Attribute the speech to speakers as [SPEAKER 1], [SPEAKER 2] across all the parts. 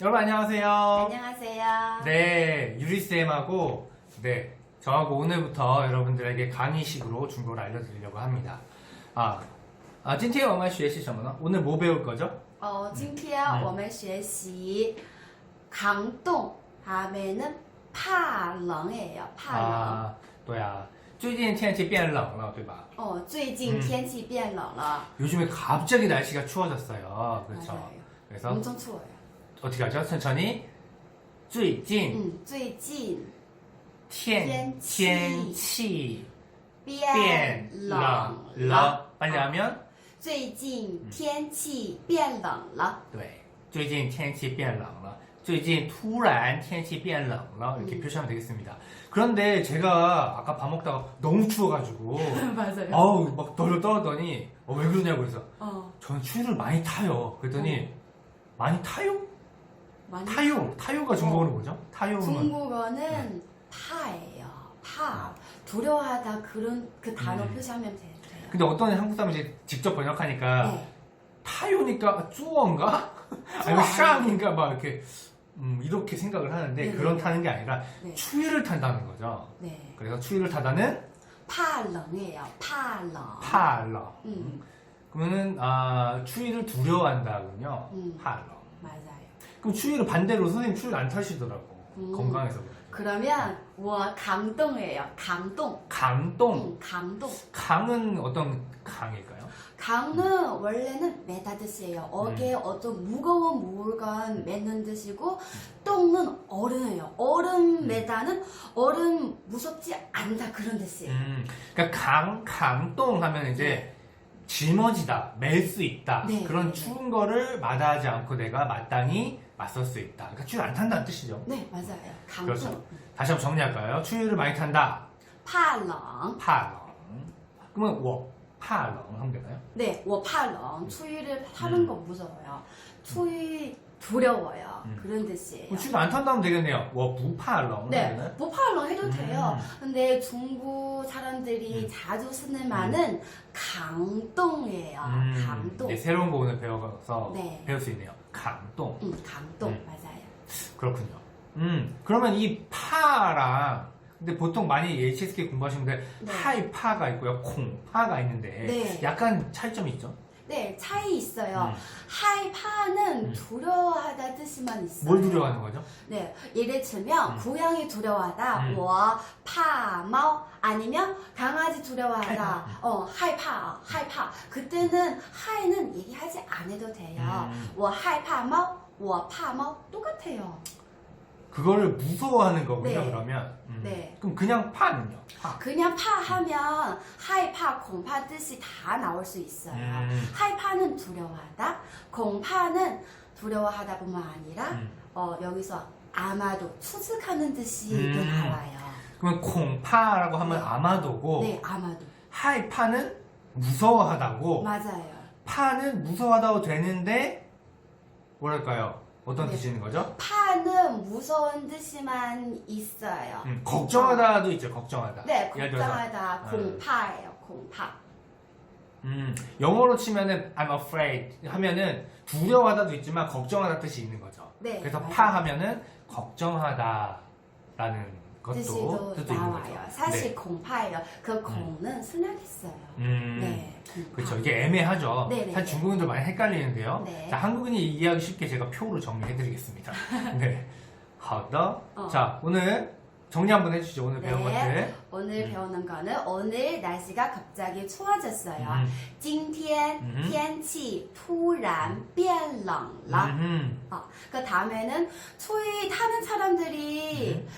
[SPEAKER 1] 여러분 안녕하세요.
[SPEAKER 2] 안녕하세요.
[SPEAKER 1] 네, 유리쌤하고 네, 저하고 오늘부터 여러분들에게 강의식으로 중국어를 알려드리려고 합니다. 아, 아, 今天我们学习什么呢? 오늘 뭐 배울 거죠?
[SPEAKER 2] 哦，今天
[SPEAKER 1] 嗯
[SPEAKER 2] 我们学习抗冻， 다음에는 怕冷예요，怕冷。
[SPEAKER 1] 아, 对啊,最近天气变冷了,对吧?
[SPEAKER 2] 哦，最近
[SPEAKER 1] 嗯
[SPEAKER 2] 天气变冷了，
[SPEAKER 1] 요즘에 갑자기 날씨가 추워졌어요. 그렇죠?
[SPEAKER 2] 맞아요.
[SPEAKER 1] 그래서
[SPEAKER 2] 엄청 추워요.
[SPEAKER 1] 어떻게 하죠? 천천히 最近
[SPEAKER 2] 嗯，最近
[SPEAKER 1] 天
[SPEAKER 2] 天气
[SPEAKER 1] 天气
[SPEAKER 2] 变
[SPEAKER 1] 变
[SPEAKER 2] 冷
[SPEAKER 1] 冷
[SPEAKER 2] 了。
[SPEAKER 1] 了. 빨리 하면
[SPEAKER 2] 最近天气变冷了。
[SPEAKER 1] 对，最近天气变冷了。最近突然天气变冷了 이렇게
[SPEAKER 2] 음.
[SPEAKER 1] 표시하면 되겠습니다. 그런데 제가 아까 밥 먹다가 너무 추워가지고
[SPEAKER 2] 맞아요.
[SPEAKER 1] 아우 막 덜덜 떨었더니 어, 왜 그러냐고 그래서
[SPEAKER 2] 어,
[SPEAKER 1] 저는 추위를 많이 타요. 그랬더니 많이 타요?
[SPEAKER 2] 많이
[SPEAKER 1] 타요. 타요가 어. 중국어는 뭐죠? 타요는
[SPEAKER 2] 중국어는 파예요. 파. 두려워하다 그런 그 단어
[SPEAKER 1] 음.
[SPEAKER 2] 표시하면 돼요.
[SPEAKER 1] 근데 어떤 한국 사람이 직접 번역하니까
[SPEAKER 2] 네.
[SPEAKER 1] 타요니까 쭈어인가? 아니면 샹인가 막 이렇게 음, 이렇게 생각을 하는데
[SPEAKER 2] 네.
[SPEAKER 1] 그런 네. 타는 게 아니라
[SPEAKER 2] 네.
[SPEAKER 1] 추위를 탄다는 거죠.
[SPEAKER 2] 네.
[SPEAKER 1] 그래서 추위를 타다는
[SPEAKER 2] 파冷이에요. 파冷.
[SPEAKER 1] 팔러.
[SPEAKER 2] 음.
[SPEAKER 1] 그러면은 아, 추위를 두려워한다군요.
[SPEAKER 2] 음.
[SPEAKER 1] 팔러. 그럼 추위를 반대로 선생님 추위를 안 타시더라고.
[SPEAKER 2] 음.
[SPEAKER 1] 건강해서 그래.
[SPEAKER 2] 그러면 我강동예요. 강동.
[SPEAKER 1] 강동.
[SPEAKER 2] 음, 강동.
[SPEAKER 1] 강은 어떤 강일까요?
[SPEAKER 2] 강은 원래는 매다 뜻이에요. 어깨에 어떤 무거운 물건 매는 뜻이고 똥은 얼음이에요. 얼음
[SPEAKER 1] 음.
[SPEAKER 2] 매다는 얼음 무섭지 않다 그런 뜻이에요.
[SPEAKER 1] 음, 그러니까 강, 강동 하면 이제 짊어지다, 맬수 있다.
[SPEAKER 2] 네,
[SPEAKER 1] 그런
[SPEAKER 2] 네,
[SPEAKER 1] 추운 거를 마다하지 않고 내가 마땅히 맞설 수 있다. 그러니까 추위 안 탄다는 뜻이죠.
[SPEAKER 2] 네, 맞아요. 강동.
[SPEAKER 1] 그렇죠. 다시 한번 정리할까요? 추위를 많이 탄다.
[SPEAKER 2] 怕冷.
[SPEAKER 1] 파冷. 그러면 워, 파冷하면 되나요?
[SPEAKER 2] 네, 我怕冷. 추위를 타는 거 무서워요. 추위 두려워요.
[SPEAKER 1] 음.
[SPEAKER 2] 그런 뜻이에요.
[SPEAKER 1] 지금 안 탄다면 되겠네요. 뭐, 와 무파알러. 네,
[SPEAKER 2] 무파알러 해도 돼요.
[SPEAKER 1] 음.
[SPEAKER 2] 근데 중국 사람들이
[SPEAKER 1] 음.
[SPEAKER 2] 자주 쓰는 음. 말은 강동이에요.
[SPEAKER 1] 음,
[SPEAKER 2] 강동.
[SPEAKER 1] 네, 새로운 거 오늘 배워서
[SPEAKER 2] 네.
[SPEAKER 1] 배울 수 있네요. 강동.
[SPEAKER 2] 음, 강동
[SPEAKER 1] 음.
[SPEAKER 2] 맞아요.
[SPEAKER 1] 그렇군요. 음, 그러면 이 파랑 근데 보통 많이 HSK 공부하시는데
[SPEAKER 2] 네.
[SPEAKER 1] 하이파가 있고요, 콩파가 있는데
[SPEAKER 2] 네.
[SPEAKER 1] 약간 차이점이 있죠?
[SPEAKER 2] 네, 차이 있어요.
[SPEAKER 1] 음.
[SPEAKER 2] 하이, 파는
[SPEAKER 1] 음.
[SPEAKER 2] 두려워하다 뜻이만 있어요.
[SPEAKER 1] 뭘 두려워하는 거죠?
[SPEAKER 2] 네, 예를 들면
[SPEAKER 1] 음.
[SPEAKER 2] 고양이 두려워하다,
[SPEAKER 1] 음.
[SPEAKER 2] 와, 파, 마오 아니면 강아지 두려워하다,
[SPEAKER 1] 음.
[SPEAKER 2] 어, 하이파, 어, 하이파. 그때는 하이는 얘기하지 않아도 돼요.
[SPEAKER 1] 음.
[SPEAKER 2] 와, 하이파, 마오, 와, 파, 마오 똑같아요.
[SPEAKER 1] 그거를 무서워하는 거군요,
[SPEAKER 2] 네.
[SPEAKER 1] 그러면. 음.
[SPEAKER 2] 네.
[SPEAKER 1] 그럼 그냥 파는요? 파.
[SPEAKER 2] 그냥 파 하면 하이파, 공파 뜻이 다 나올 수 있어요.
[SPEAKER 1] 음.
[SPEAKER 2] 하이파는 두려워하다, 공파는 두려워하다 뿐만 아니라
[SPEAKER 1] 음.
[SPEAKER 2] 어, 여기서 아마도 추측하는 뜻이
[SPEAKER 1] 음.
[SPEAKER 2] 또 나와요.
[SPEAKER 1] 그러면 콩파라고 하면 아마도고
[SPEAKER 2] 네, 아마도
[SPEAKER 1] 하이파는 무서워하다고
[SPEAKER 2] 맞아요.
[SPEAKER 1] 파는 무서워하다고 되는데 뭐랄까요? 어떤
[SPEAKER 2] 네.
[SPEAKER 1] 뜻이 있는 거죠?
[SPEAKER 2] 파는 무서운 뜻이만 있어요.
[SPEAKER 1] 음, 걱정하다도 있죠, 걱정하다.
[SPEAKER 2] 네,
[SPEAKER 1] 예를 들어서
[SPEAKER 2] 걱정하다,
[SPEAKER 1] 음.
[SPEAKER 2] 공파예요, 공파.
[SPEAKER 1] 음, 영어로 치면은 I'm afraid 하면은 두려워하다도 있지만 걱정하다 뜻이 있는 거죠.
[SPEAKER 2] 네,
[SPEAKER 1] 그래서. 파 하면은 걱정하다라는
[SPEAKER 2] 뜻이도
[SPEAKER 1] 뜻도 있는 거죠.
[SPEAKER 2] 나와요. 사실
[SPEAKER 1] 네.
[SPEAKER 2] 공파예요. 그 공은 순학했어요.
[SPEAKER 1] 음,
[SPEAKER 2] 네, 공파.
[SPEAKER 1] 그렇죠. 이게 애매하죠.
[SPEAKER 2] 네, 네,
[SPEAKER 1] 사실
[SPEAKER 2] 네.
[SPEAKER 1] 중국인들 많이 헷갈리는데요.
[SPEAKER 2] 네.
[SPEAKER 1] 자, 한국인이 이해하기 쉽게 제가 표로 정리해드리겠습니다. 네. 好的.
[SPEAKER 2] 어.
[SPEAKER 1] 자, 오늘 정리 한번 해주시죠. 오늘 배운
[SPEAKER 2] 네.
[SPEAKER 1] 것들.
[SPEAKER 2] 오늘
[SPEAKER 1] 음.
[SPEAKER 2] 배우는 거는 오늘 날씨가 갑자기 추워졌어요.
[SPEAKER 1] 음,
[SPEAKER 2] 今天
[SPEAKER 1] 嗯
[SPEAKER 2] 天气突然变冷了.
[SPEAKER 1] 음,
[SPEAKER 2] 그 다음에는 추위 타는 사람들이
[SPEAKER 1] 음.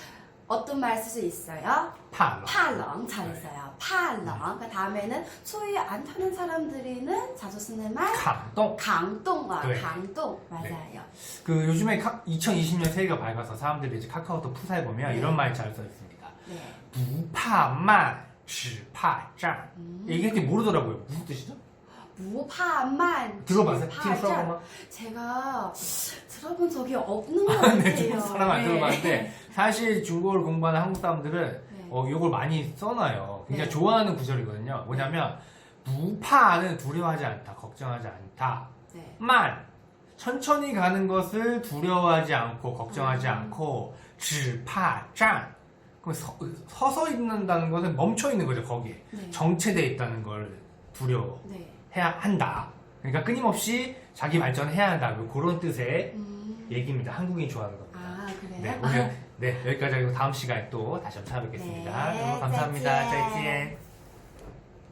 [SPEAKER 2] 어떤 말 쓸 수 있어요?
[SPEAKER 1] 팔
[SPEAKER 2] 팔렁 잘했어요. 네. 팔렁. 네. 그 그러니까 다음에는 소위 안 타는 사람들이는 자주 쓰는 말
[SPEAKER 1] 강동.
[SPEAKER 2] 강동과
[SPEAKER 1] 네.
[SPEAKER 2] 강동 네. 맞아요.
[SPEAKER 1] 그 요즘에 카, 2020년 새해가 밝아서 사람들이 이제 카카오톡 프사에 보면
[SPEAKER 2] 네.
[SPEAKER 1] 이런 말 잘 써 있습니다.
[SPEAKER 2] 네.
[SPEAKER 1] 부파만 지파짱
[SPEAKER 2] 음.
[SPEAKER 1] 이게 모르더라고요. 무슨 뜻이죠?
[SPEAKER 2] 우파만
[SPEAKER 1] 들어봤어요? 팀 우파자.
[SPEAKER 2] 제가 들어본 적이 없는 아, 것 네, 같아요.
[SPEAKER 1] 네, 중국 사람 안
[SPEAKER 2] 네.
[SPEAKER 1] 들어봤는데 사실 중국어를 공부하는 한국 사람들은
[SPEAKER 2] 네.
[SPEAKER 1] 어, 이걸 많이 써놔요. 굉장히
[SPEAKER 2] 네.
[SPEAKER 1] 좋아하는 구절이거든요. 뭐냐면 무파는 두려워하지 않다, 걱정하지 않다.
[SPEAKER 2] 네.
[SPEAKER 1] 만 천천히 가는 것을 두려워하지 않고 걱정하지
[SPEAKER 2] 음.
[SPEAKER 1] 않고 지파짠 서, 서서 있는다는 것은 멈춰 있는 거죠 거기에
[SPEAKER 2] 네.
[SPEAKER 1] 정체돼 있다는 걸 두려워. 네. 해야
[SPEAKER 2] 네.
[SPEAKER 1] 한다 그러니까 끊임없이 자기 발전해야 한다 그런 뜻의
[SPEAKER 2] 음.
[SPEAKER 1] 얘기입니다 한국인이 좋아하는 겁니다
[SPEAKER 2] 아, 그래요?
[SPEAKER 1] 네 오늘 네 여기까지 하고 다음 시간에 또 다시 한번 찾아뵙겠습니다
[SPEAKER 2] 네,
[SPEAKER 1] 여러분 감사합니다
[SPEAKER 2] 再见.
[SPEAKER 1] 짜이찌엔